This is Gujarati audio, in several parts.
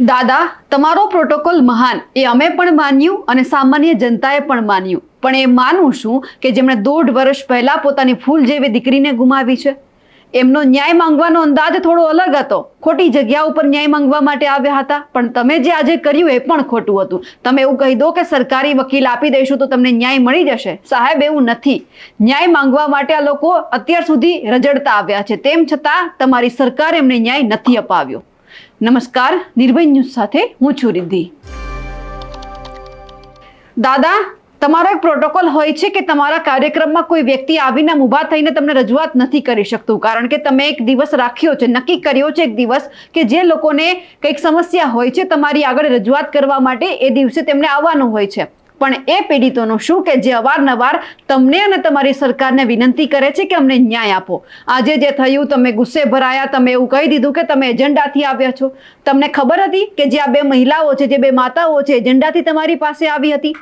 દાદા, તમારો પ્રોટોકોલ મહાન. એ અમે પણ માન્યું અને સામાન્ય જનતાએ પણ માન્યું. પણ એ માનું શું કે જેમણે દોઢ વર્ષ પહેલા પોતાની ફૂલ જેવી દીકરીને ગુમાવી છે? એમનો ન્યાય માંગવાનો અંદાજ થોડો અલગ હતો. ખોટી જગ્યા ઉપર ન્યાય માંગવા માટે આવ્યા હતા. પણ તમે જે આજે કર્યું એ પણ ખોટું હતું. તમે એવું કહી દો કે સરકારી વકીલ આપી દઈશું તો તમને ન્યાય મળી જશે. સાહેબ, એવું નથી. ન્યાય માંગવા માટે આ લોકો અત્યાર સુધી રજડતા આવ્યા છે. તેમ છતાં તમારી સરકાર એમને ન્યાય નથી અપાવ્યો. નમસ્કાર, નિર્ભય ન્યૂઝ સાથે હું છું રિદ્ધિ. દાદા, તમારો એક પ્રોટોકોલ હોય છે કે તમારા કાર્યક્રમમાં કોઈ વ્યક્તિ આવીને ઊભા થઈને તમને રજૂઆત નથી કરી શકતું, કારણ કે તમે એક દિવસ રાખ્યો છે, નક્કી કર્યો છે એક દિવસ કે જે લોકોને કંઈક સમસ્યા હોય છે, તમારી આગળ રજૂઆત કરવા માટે એ દિવસે તેમને આવવાનું હોય છે. પણ એ પીડિતોનો શું કે જે અવારનવાર તમને અને તમારી સરકારને વિનંતી કરે છે કે અમને ન્યાય આપો. આજે જે થયું, તમે ગુસ્સે ભરાયા, તમે એવું કહી દીધું કે તમે એજન્ડાથી આવ્યા છો. તમને ખબર હતી કે જે આ બે મહિલાઓ છે, જે બે માતાઓ છે, એજન્ડાથી તમારી પાસે આવી હતી?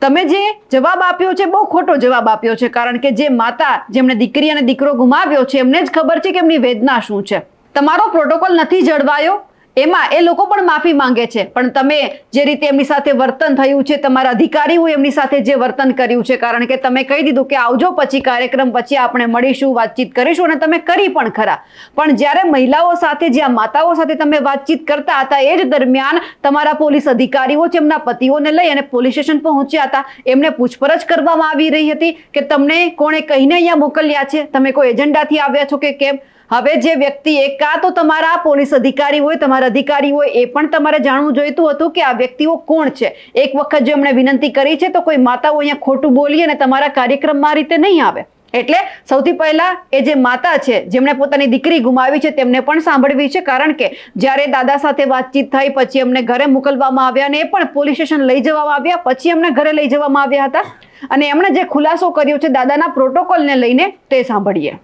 તમે જે જવાબ આપ્યો છે, બહુ ખોટો જવાબ આપ્યો છે, કારણ કે જે માતા જેમણે દીકરી અને દીકરો ગુમાવ્યો છે, એમને જ ખબર છે કે એમની વેદના શું છે. તમારો પ્રોટોકોલ નથી જળવાયો? એમાં એ લોકો પણ માફી માંગે છે. પણ તમે જે રીતે એમની સાથે વર્તન થયું છે, તમારા અધિકારીઓ એમની સાથે જે વર્તન કર્યું છે, કારણ કે તમે કહી દીધું કે આવજો પછી કાર્યક્રમ, પછી આપણે મળીશું, વાતચીત કરીશું અને તમે કરી પણ ખરા. પણ જ્યારે મહિલાઓ સાથે, જે માતાઓ સાથે તમે વાતચીત કરતા હતા, એ જ દરમિયાન તમારા પોલીસ અધિકારીઓ છે એમના પતિઓને લઈ અને પોલીસ સ્ટેશન પહોંચ્યા હતા. એમને પૂછપરછ કરવામાં આવી રહી હતી કે તમને કોણે કહીને અહીંયા મોકલ્યા છે? તમે કોઈ એજન્ડાથી આવ્યા છો કે કેમ? હવે જે વ્યક્તિ એકા તો તમારા પોલીસ અધિકારી હોય તમારા અધિકારી હોય એ પણ તમારે જાણવું જોઈતું હતું કે આ વ્યક્તિઓ કોણ છે? એક વખત જો એમણે વિનંતી કરી છે તો કોઈ માતાઓ અહીંયા ખોટું બોલી અને તમારા કાર્યક્રમમાં રીતે નહીં આવે. એટલે સૌથી પહેલા એ જે માતા છે, જેમણે પોતાની દીકરી ગુમાવી છે, તેમને પણ સાંભળવી છે. કારણ કે જ્યારે દાદા સાથે વાતચીત થઈ, પછી એમને ઘરે મોકલવામાં આવ્યા અને એ પણ પોલીસ સ્ટેશન લઈ જવામાં આવ્યા, પછી એમને ઘરે લઈ જવામાં આવ્યા હતા. અને એમણે જે ખુલાસો કર્યો છે દાદાના પ્રોટોકોલને લઈને તે સાંભળીએ.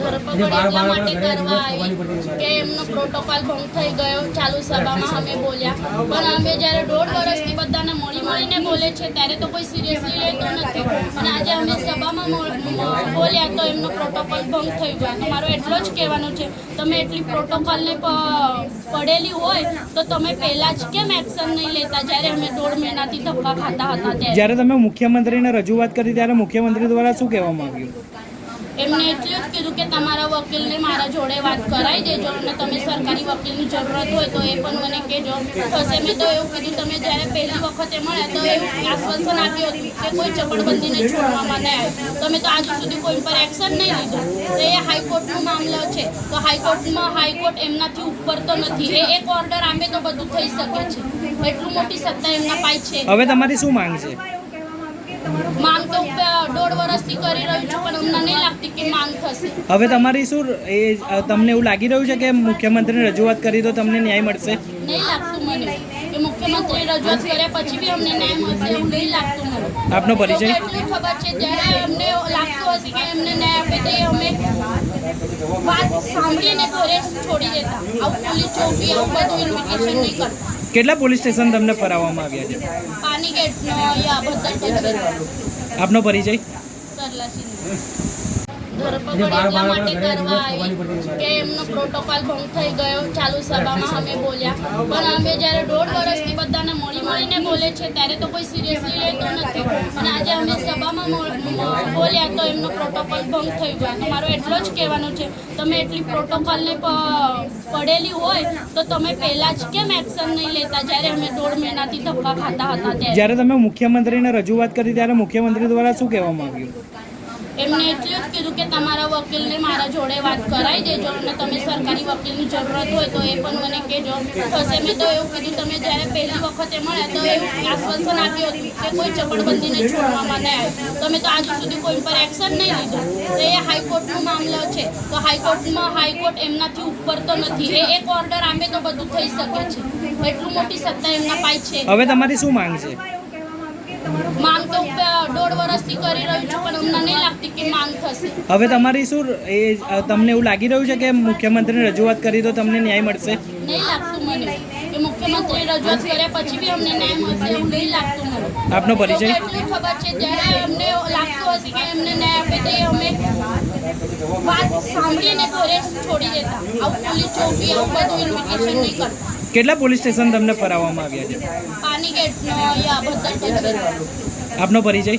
ધરપકડ એટલા આવી કે એમનો પ્રોટોકોલ ભંગ થઈ ગયો, ચાલુ સભામાં અમે બોલ્યા. પણ અમે જ્યારે દોઢ વર્ષથી બધાને મળી મળીને બોલે છે, ત્યારે તો કોઈ સિરિયસલી લેતો નથી. અને આજે અમે સભામાં બોલ્યા તો એમનો પ્રોટોકોલ ભંગ થઈ ગયો. તો મારો એટલો જ કહેવાનો છે, તમે એટલી પ્રોટોકોલને પડેલી હોય, તો તમે પહેલાં જ કેમ એક્શન નહીં લેતા? જ્યારે અમે દોઢ મહિનાથી ધક્કા ખાતા હતા ત્યારે. જ્યારે તમે મુખ્યમંત્રીને રજૂઆત કરી, ત્યારે મુખ્યમંત્રી દ્વારા શું કહેવામાં આવ્યું? એમને એટલું જ કીધું કે તમારા વકીલને મારા જોડે વાત કરાવી દેજો અને તમે સરકારી વકીલની જરૂરત હોય તો એ પણ મને કહેજો. થશે મેં તો એવું કીધું, તમે જ્યારે પહેલી વખતે મળ્યા તો એવું આશ્વાસન આપ્યું હતું કે કોઈ ચપડબંધીને છોડવામાં નહીં આવે તમે તો આજ સુધી કોઈ પર એક્શન નહીં લીધું. તો એ હાઈકોર્ટનો મામલો છે. તો હાઈકોર્ટમાં હાઈકોર્ટ એમનાથી ઉપર તો નથી. એ એક ઓર્ડર આપે તો બધું થઈ શકે છે. એટલું મોટી સત્તા એમના પાય છે. હવે તમારી શું માંગ છે? માંગ તો દોઢ વર્ષથી કરી રહ્યું છું પણ અમને નહીં લાગતી કે માંગ થશે. હવે તમારી શું એ તમને એવું લાગી રહ્યું છે કે મુખ્યમંત્રીને રજૂઆત કરી તો તમને ન્યાય મળશે? નહીં લાગતું મને. કે મુખ્યમંત્રી રજૂઆત કર્યા પછી બી અમને ન્યાય મળશે એવું નહીં લાગતું મને. આપનો પરિચય? એટલું ખબર છે જ્યારે અમને લાગતું હશે કે એમને ન્યાય આપે તો અમે વાત સાંભળીને ઘરે છોડી દેતા. આવું પોલીસ ચોકી આવું બધું ઇન્વિટેશન નહીં કરતા. કેટલા પોલીસ સ્ટેશન તમને ફરાવવામાં આવ્યા છે? આપનો પરિચય? ધરપકડ આવી કે એમનો પ્રોટોકોલ ભંગ થઈ ગયો, ચાલુ સભામાં અમે બોલ્યા. પણ અમે જ્યારે દોઢ વર્ષથી બધાને મળી મળીને બોલે છે, ત્યારે તો કોઈ સિરિયસલી લેતો નથી. અને આજે અમે સભામાં બોલ્યા તો એમનો પ્રોટોકોલ ભંગ થઈ ગયો. તો મારો એટલો જ કહેવાનો છે, તમે એટલી પ્રોટોકોલને પડેલી હોય, તો તમે પહેલાં જ કેમ એક્શન નહીં લેતા? જ્યારે અમે દોઢ મહિનાથી ધક્કા ખાતા હતા ત્યારે. જ્યારે તમે મુખ્યમંત્રીને રજૂઆત કરી, ત્યારે મુખ્યમંત્રી દ્વારા શું કહેવામાં આવ્યું? એમને એટલું જ કીધું કે તમારા વકીલને મારા જોડે વાત કરાવી દેજો અને તમે સરકારી વકીલની જરૂરત હોય તો એ પણ મને કહેજો. થશે મેં તો એવું કીધું, તમે જ્યારે પહેલી વખતે મળ્યા તો એવું આશ્વાસન આપ્યું હતું કે કોઈ ચપડબંધીને છોડવામાં નહીં આવે તમે તો આજ સુધી કોઈ પર એક્શન નહીં લીધું. તો એ હાઈકોર્ટનો મામલો છે. તો હાઈકોર્ટમાં હાઈકોર્ટ એમનાથી ઉપર તો નથી. એ એક ઓર્ડર આપે તો બધું થઈ શકે છે. એટલું મોટી સત્તા એમના પાય છે. હવે તમારી શું માંગ છે? માંગ તો દોઢ વર્ષથી કરી રહ્યું છું પણ અમને નહીં લાગતી કે માંગ થશે. હવે તમારી શું એ તમને એવું લાગી રહ્યું છે કે મુખ્યમંત્રીને રજૂઆત કરી તો તમને ન્યાય મળશે? નહીં લાગતું મને. કે મુખ્યમંત્રી રજૂઆત કર્યા પછી બી અમને ન્યાય મળશે એવું નહીં લાગતું મને. આપનો પરિચય? એટલું ખબર છે જ્યારે અમને લાગતું હશે કે એમને ન્યાય આપે તો અમે વાત સાંભળીને ઘરે છોડી દેતા. આવું પોલીસ ચોકી આવું બધું ઇન્વિટેશન નહીં કરતા. કેટલા પોલીસ સ્ટેશન તમને ફરાવવામાં આવ્યા છે? આપનો પરિચય?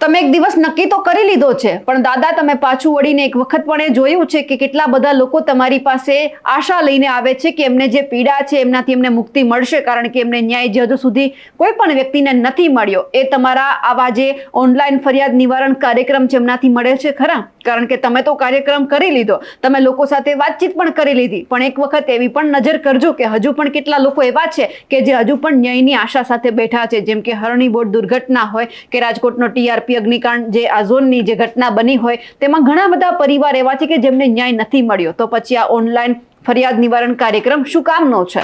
તમે એક દિવસ નક્કી તો કરી લીધો છે, પણ દાદા તમે પાછું વળીને એક વખત પણ એ જોયું છે કે કેટલા બધા લોકો તમારી પાસે આશા લઈને આવે છે કે એમને જે પીડા છે એમનાથી એમને મુક્તિ મળશે, કારણ કે એમને ન્યાય જે હજુ સુધી કોઈ પણ વ્યક્તિને નથી મળ્યો. એ તમારા આવા જે ઓનલાઈન ફરિયાદ નિવારણ કાર્યક્રમ છે એમનાથી મળે છે ખરા? કારણ કે તમે તો કાર્યક્રમ કરી લીધો. તમે લોકો સાથે વાતચીત પણ કરી લીધી. પણ એક વખત એવી પણ નજર કરજો કે હજુ પણ કેટલા લોકો એવા છે કે જે હજુ પણ ન્યાયની આશા સાથે બેઠા છે. જેમ કે હરણી બોટ દુર્ઘટના હોય, કે રાજકોટનો ટીઆરપી અગ્નિકાંડ જે આ ઝોનની જે ઘટના બની હોય, તેમાં ઘણા બધા પરિવાર એવા છે કે જેમને ન્યાય નથી મળ્યો. તો પછી આ ઓનલાઈન ફરિયાદ નિવારણ કાર્યક્રમ શું કામનો છે?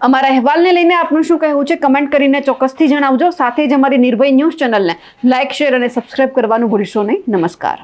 અમારા અહેવાલને લઈને આપનું શું કહેવું છે? કમેન્ટ કરીને ચોક્કસથી જણાવજો. સાથે જ અમારી નિર્ભય ન્યૂઝ ચેનલને લાઇક શેર અને સબસ્ક્રાઇબ કરવાનું ભૂલશો નહીં. નમસ્કાર.